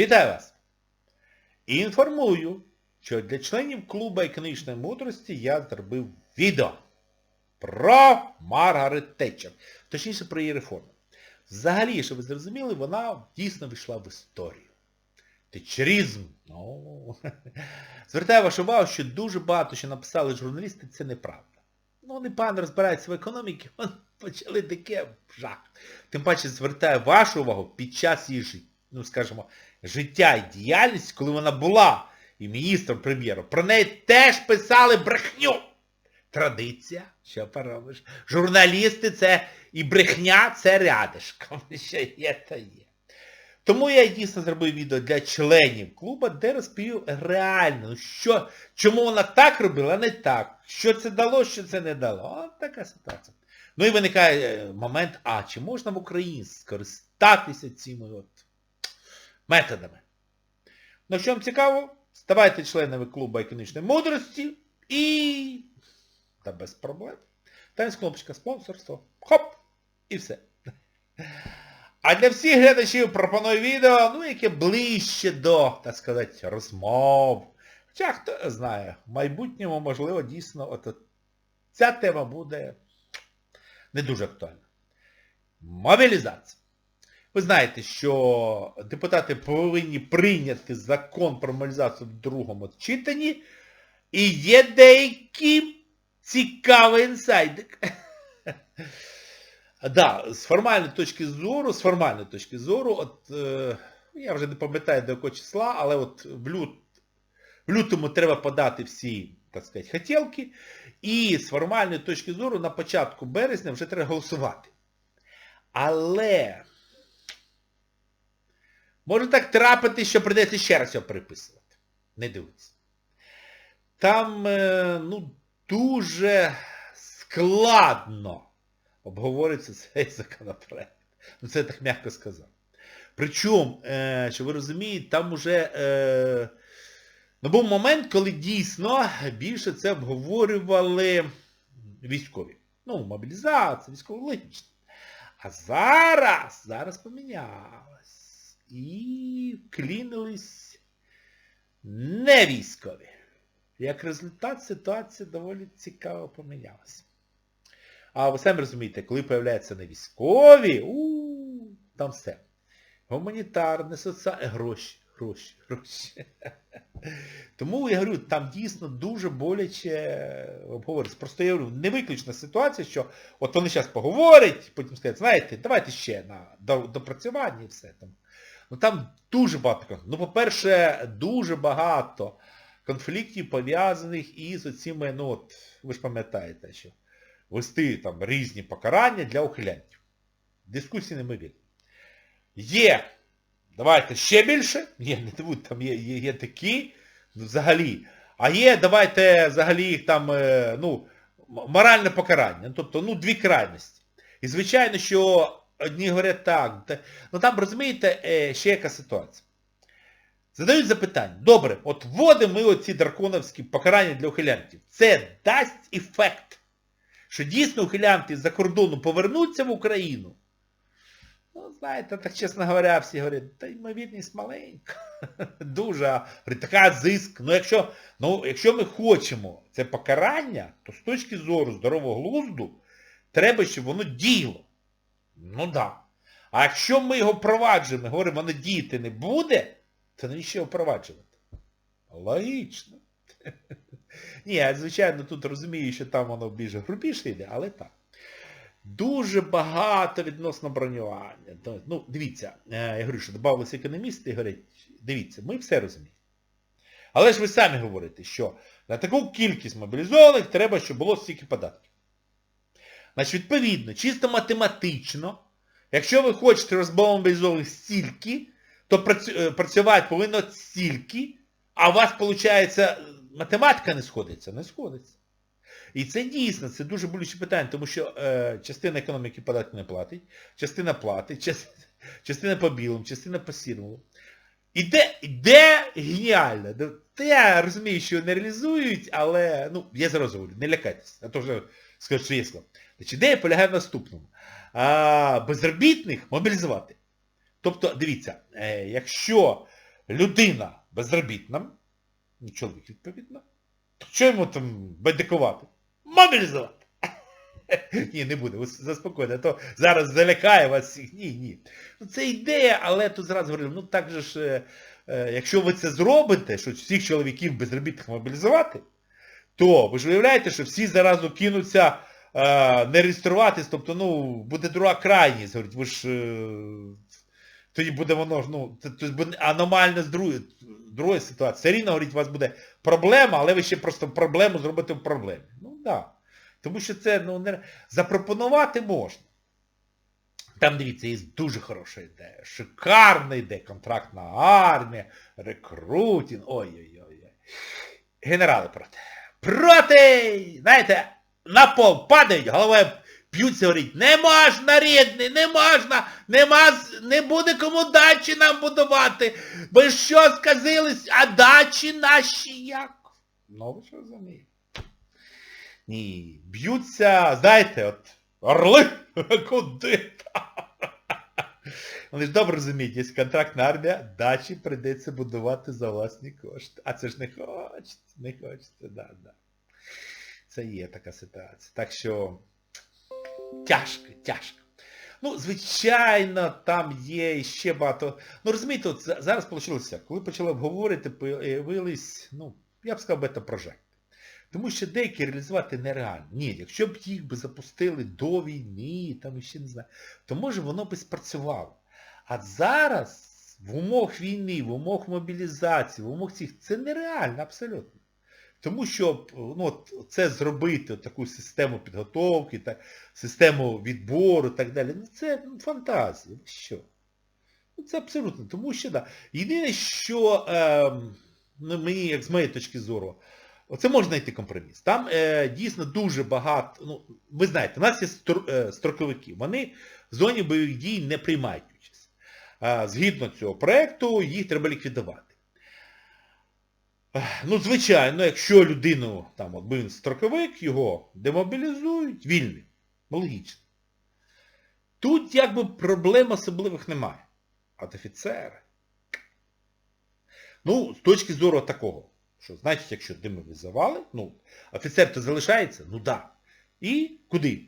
Вітаю вас! Інформую, що для членів клубу економічної мудрості я зробив відео про Маргарет Тетчер. Точніше, про її реформи. Взагалі, щоб ви зрозуміли, вона дійсно вийшла в історію. Тетчерізм. Ну, звертаю вашу увагу, що дуже багато, що написали журналісти, це неправда. Ну, вони пан розбираються в економіці, вони почали таке жах. Тим паче звертаю вашу увагу під час її життя, ну, скажімо, життя і діяльності, коли вона була і міністром прем'єром, про неї теж писали брехню. Традиція, що поробиш. Журналісти це і брехня це рядишком. Що є, то є. Тому я дійсно зробив відео для членів клубу, де розповів реально, ну, що, чому вона так робила, а не так. Що це дало, що це не дало. От така ситуація. Ну і виникає е, момент, а чи можна в Україні скористатися цими от методами? Ну, що вам цікаво, ставайте членами клубу економічної мудрості і... Та без проблем. Там кнопочка спонсорство. Хоп! І все. А для всіх глядачів пропоную відео, ну, яке ближче до, так сказати, розмов. Хоча, хто знає, в майбутньому, можливо, дійсно, от ця тема буде не дуже актуальна. Мобілізація. Ви знаєте, що депутати повинні прийняти закон про мобілізацію в другому читанні, і є деякі цікавий інсайдик. Да, з формальної точки зору, з формальної точки зору, от, е, я вже не пам'ятаю до якого числа, але от в, лют, в лютому треба подати всі, так сказати, хотілки, і з формальної точки зору на початку березня вже треба голосувати. Але може так трапити, що прийдеться ще раз його переписувати. Не дивіться. Там, е, ну, дуже складно обговорюється цей законопроект. Ну це я так м'яко сказав. Причому, е, що ви розумієте, там уже е, ну, був момент, коли дійсно більше це обговорювали військові. Ну, мобілізація, військово-логічна. А зараз, зараз помінялось. І вклінились не військові. Як результат, ситуація доволі цікаво помінялася. А ви самі розумієте, коли появляються не військові, у там все. Гуманітарне, соціальне, гроші, гроші, гроші. Тому я говорю, там дійсно дуже боляче обговориться. Просто я говорю, не виключна ситуація, що от вони зараз поговорять, потім скажуть, знаєте, давайте ще на допрацювання і все там. Ну там дуже багато. Ну, по-перше, дуже багато конфліктів пов'язаних із цими, ну от, ви ж пам'ятаєте, що вести там різні покарання для ухилянтів. Дискусії немовірні. Є, давайте ще більше, є, не дивуть, там є, є, є такі, ну, взагалі. А є, давайте взагалі їх там, е, ну, моральне покарання. Тобто, ну, дві крайності. І звичайно, що одні говорять так, ну там, розумієте, е, ще яка ситуація. Задають запитання. Добре, от вводимо ми оці драконовські покарання для ухилянтів. Це дасть ефект, що дійсно ухилянти з-за кордону повернуться в Україну. Ну, знаєте, так чесно говоря, всі говорять, та ймовірність маленька. Дуже. Говорить, така зиск. Ну якщо, ну, якщо ми хочемо це покарання, то з точки зору здорового глузду, треба, щоб воно діяло. Ну так. Да. А якщо ми його впроваджуємо, говоримо, воно діяти не буде, то навіщо впроваджувати? Логічно. Ні, я, звичайно, тут розумію, що там воно більш грубіше йде, але так. Дуже багато відносно бронювання. Ну, дивіться, я говорю, що додавалися економісти і говорять, дивіться, ми все розуміємо. Але ж ви самі говорите, що на таку кількість мобілізованих треба, щоб було стільки податків. Значить, відповідно, чисто математично, якщо ви хочете розмобілізованих стільки, то працювати повинно стільки, а у вас, виходить, математика не сходиться, не сходиться. І це дійсно, це дуже болюче питання, тому що е, частина економіки податки не платить, частина платить, частина, частина по білому, частина по сірому. Іде, іде геніально. Та я розумію, що не реалізують, але, ну, я зараз говорю, не лякайтесь, а то вже скажу, що є слово. Значить, ідея полягає в наступному. А, безробітних мобілізувати. Тобто, дивіться, е, якщо людина безробітна, ну чоловік відповідно, то що йому там байдикувати? Мобілізувати. Ні, не буде, заспокойте, то зараз залякає вас всіх. Ні, ні. Ну це ідея, але тут зразу говорили, ну так же ж, е, е, якщо ви це зробите, що всіх чоловіків безробітних мобілізувати, то ви ж уявляєте, що всі заразу кинуться не реєструватись, тобто, ну, буде друга крайність, говорить, ви ж е, тоді буде воно ну, це, це буде аномально з другої, другої ситуації. Все рівно, говорить, у вас буде проблема, але ви ще просто проблему зробите в проблемі. Ну так. Да. Тому що це ну, не... запропонувати можна. Там, дивіться, є дуже хороша ідея, шикарна ідея, контрактна армія, рекрутинг, ой-ой-ой. Генерали проти. Проти! Знаєте, на пол падають, головою п'ються, говорять, не можна, рідний, не можна, нема, не буде кому дачі нам будувати. Ви що сказились, а дачі наші як? Ну, ви що розумієте? Ні, б'ються, знаєте, от, орли, куди? Вони ж добре розуміють, є контрактна армія, дачі прийдеться будувати за власні кошти. А це ж не хочеться, не хочеться, да, да. Це є така ситуація. Так що тяжко, тяжко. Ну, звичайно, там є ще багато. Ну, розумієте, от зараз вийшло, коли почали обговорити, появились, ну, я б сказав, бета-прожекти. Тому що деякі реалізувати нереально. Ні, якщо б їх би запустили до війни, там ще не знаю, то може воно би спрацювало. А зараз в умовах війни, в умовах мобілізації, в умовах цих, це нереально абсолютно. Тому що ну, це зробити, таку систему підготовки, так, систему відбору і так далі, ну це ну, фантазія. Ви що? Ну це абсолютно. Тому що, да. Єдине, що е, ну, мені, як з моєї точки зору, Оце можна знайти компроміс. Там е, дійсно дуже багато, ну, ви знаєте, у нас є стр, е, строковики, вони в зоні бойових дій не приймають участь. А, згідно цього проєкту, їх треба ліквідувати. Ну, звичайно, якщо людину, там, от, він строковик, його демобілізують, вільний. Логічно. Тут якби проблем особливих немає. А от офіцери. Ну, з точки зору такого. Що, значить, якщо демобілізували, ну, офіцер то залишається? Ну да. І куди?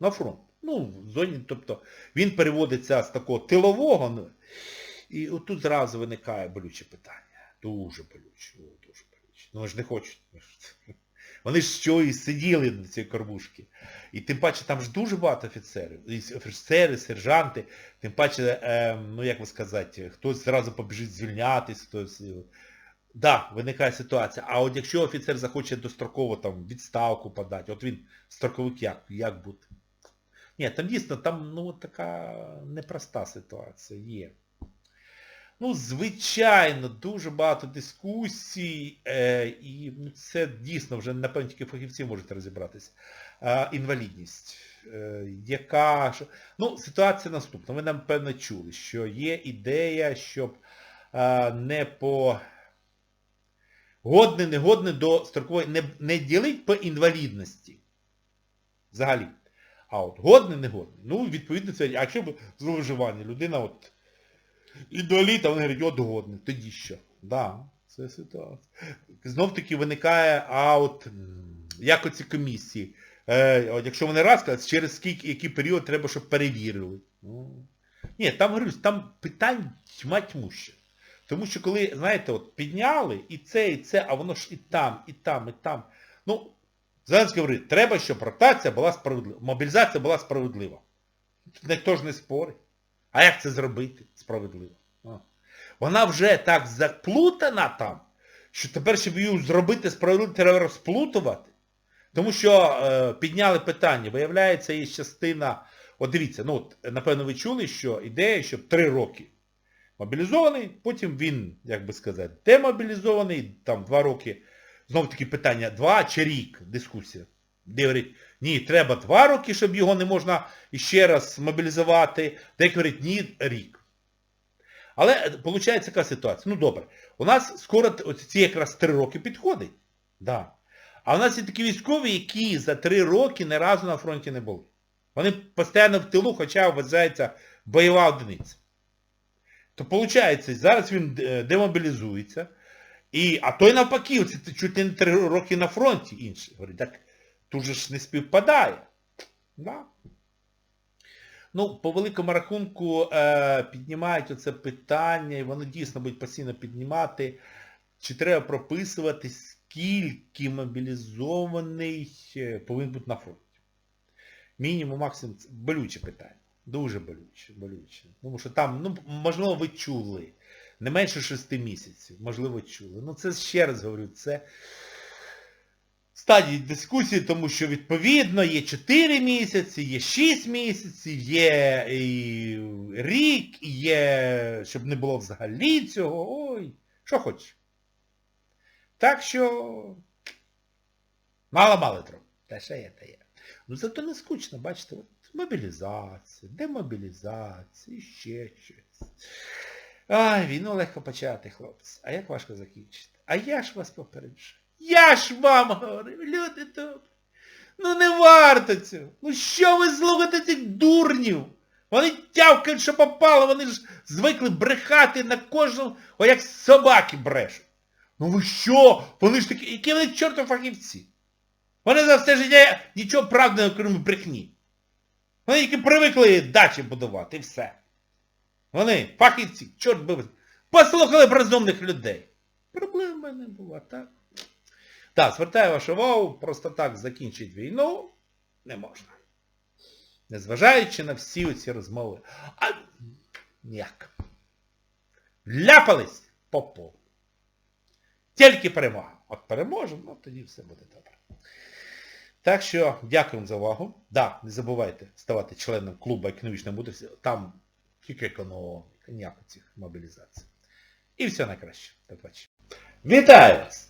На фронт. Ну, в зоні, тобто, він переводиться з такого тилового, ну, і отут зразу виникає болюче питання. Дуже болюче, о, дуже болюче. Ну, ж не хочуть. Вони ж що і сиділи на цій кормушці. І тим паче там ж дуже багато офіцерів. І офіцери, сержанти, тим паче, е, ну як би сказати, хтось зразу побіжить звільнятись, хтось... Да, виникає ситуація. А от якщо офіцер захоче достроково там відставку подати, от він строковик як, як бути? Ні, там дійсно там ну, така непроста ситуація є. Ну, звичайно, дуже багато дискусій, е, і це дійсно вже, напевно, тільки фахівці можуть розібратися. Е, інвалідність. Е, яка... Ну, ситуація наступна. Ви, напевно, чули, що є ідея, щоб е, не по годне, негодне до строкової, не, не ділить по інвалідності. Взагалі. А от годне, негодне. Ну, відповідно, це, якщо б зловживання, людина от інвалід, а вони говорять, от годне, тоді що? Да, це ситуація. Знов таки виникає, а от як оці комісії. Е, от якщо вони раз кажуть, через скільки, який період треба, щоб перевірили. Ну, ні, там говорю, там питань тьма тьмуща. Тому що коли, знаєте, от підняли і це, і це, а воно ж і там, і там, і там. Ну, Зеленський говорить, треба, щоб ротація була справедлива, мобілізація була справедлива. Ніхто ж не спорить. А як це зробити справедливо? Вона вже так заплутана там, що тепер, щоб її зробити справедливо, треба розплутувати. Тому що е, підняли питання, виявляється, є частина, от дивіться, ну, от, напевно, ви чули, що ідея, щоб три роки мобілізований, потім він, як би сказати, демобілізований, там два роки, знов таки питання, два чи рік, дискусія. Де ні, треба два роки, щоб його не можна іще раз мобілізувати. Деякі говорять, ні, рік. Але виходить така ситуація. Ну добре, у нас скоро ці якраз три роки підходить. Да. А у нас є такі військові, які за три роки ні разу на фронті не були. Вони постійно в тилу, хоча вважається бойова одиниця. То виходить, зараз він е, демобілізується, і, а той навпаки, це чуть не три роки на фронті інший. Говорить, так тут же ж не співпадає. Да. Ну, по великому рахунку е, піднімають оце питання, і воно дійсно будуть постійно піднімати, чи треба прописувати, скільки мобілізований е, повинен бути на фронті. Мінімум, максимум, це болюче питання. Дуже болюче, болюче. Тому що там, ну, можливо, ви чули. Не менше шести місяців, можливо, чули. Ну це ще раз говорю, це стадії дискусії, тому що відповідно є 4 місяці, є 6 місяців, є і рік, є, щоб не було взагалі цього. Ой, що хочеш. Так що мало-мало трохи. Та ще є, та є. Ну зато не скучно, бачите, от мобілізація, демобілізація, ще щось. Ай, війну легко почати, хлопці. А як важко закінчити? А я ж вас попереджу. Я ж вам говорю, люди добрі. Ну не варто цього. Ну що ви слухаєте цих дурнів? Вони тявкають, що попало, вони ж звикли брехати на кожному, о як собаки брешуть. Ну ви що? Вони ж такі, які вони чортом фахівці? Вони за все життя нічого правди, окрім брехні. Вони тільки привикли дачі будувати і все. Вони, фахівці, чорт би. Послухали б розумних людей. Проблем в мене була, так? Так, звертаю вашу увагу, просто так закінчити війну не можна. Незважаючи на всі оці розмови. А ніяк. Ляпались по полу. Тільки перемога. От переможемо, ну тоді все буде добре. Так що, дякуємо за увагу. Да, не забувайте ставати членом клубу економічної мудрості. Там тільки економіка, ніяких цих мобілізацій. І все найкраще. До побачення. Вітаю вас!